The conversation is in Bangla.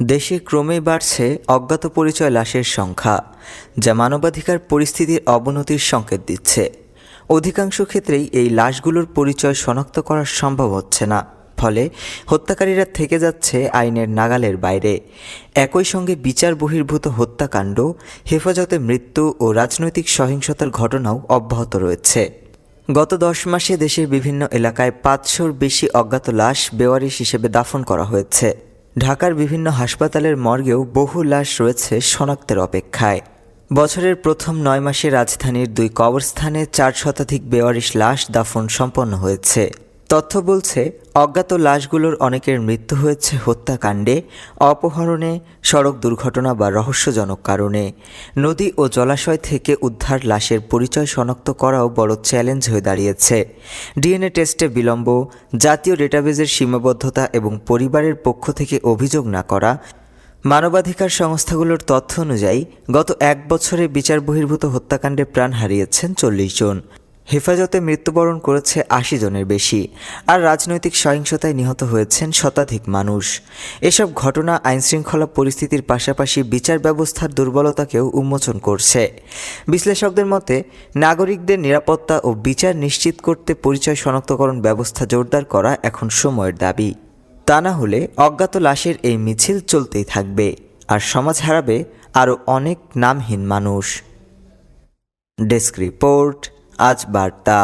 দেশে ক্রমেই বাড়ছে অজ্ঞাত পরিচয় লাশের সংখ্যা, যা মানবাধিকার পরিস্থিতির অবনতির সংকেত দিচ্ছে। অধিকাংশ ক্ষেত্রেই এই লাশগুলোর পরিচয় শনাক্ত করা সম্ভব হচ্ছে না, ফলে হত্যাকারীরা থেকে যাচ্ছে আইনের নাগালের বাইরে। একই সঙ্গে বিচার বহির্ভূত হত্যাকাণ্ড, হেফাজতে মৃত্যু ও রাজনৈতিক সহিংসতার ঘটনাও অব্যাহত রয়েছে। গত দশ মাসে দেশের বিভিন্ন এলাকায় পাঁচশোর বেশি অজ্ঞাত লাশ বেওয়ারিশ হিসেবে দাফন করা হয়েছে। ঢাকার বিভিন্ন হাসপাতালের মর্গেও বহু লাশ রয়েছে শনাক্তের অপেক্ষায়। বছরের প্রথম নয় মাসে রাজধানীর দুই কবরস্থানে চার শতাধিক বেওয়ারিশ লাশ দাফন সম্পন্ন হয়েছে। তথ্য বলছে, অজ্ঞাত লাশগুলোর অনেকের মৃত্যু হয়েছে হত্যাকাণ্ডে, অপহরণে, সড়ক দুর্ঘটনা বা রহস্যজনক কারণে। নদী ও জলাশয় থেকে উদ্ধার লাশের পরিচয় শনাক্ত করাও বড় চ্যালেঞ্জ হয়ে দাঁড়িয়েছে। ডিএনএ টেস্টে বিলম্ব, জাতীয় ডেটাবেজের সীমাবদ্ধতা এবং পরিবারের পক্ষ থেকে অভিযোগ না করা। মানবাধিকার সংস্থাগুলোর তথ্য অনুযায়ী, গত এক বছরে বিচার বহির্ভূত হত্যাকাণ্ডে প্রাণ হারিয়েছেন চল্লিশ জন। হেফাজতে মৃত্যুবরণ করেছে আশি জনের বেশি, আর রাজনৈতিক সহিংসতায় নিহত হয়েছেন শতাধিক মানুষ। এসব ঘটনা আইনশৃঙ্খলা পরিস্থিতির পাশাপাশি বিচার ব্যবস্থার দুর্বলতাকেও উন্মোচন করছে। বিশ্লেষকদের মতে, নাগরিকদের নিরাপত্তা ও বিচার নিশ্চিত করতে পরিচয় শনাক্তকরণ ব্যবস্থা জোরদার করা এখন সময়ের দাবি। তা না হলে অজ্ঞাত লাশের এই মিছিল চলতেই থাকবে, আর সমাজ হারাবে আরও অনেক নামহীন মানুষ। ডেস্ক রিপোর্ট আজ বার্তা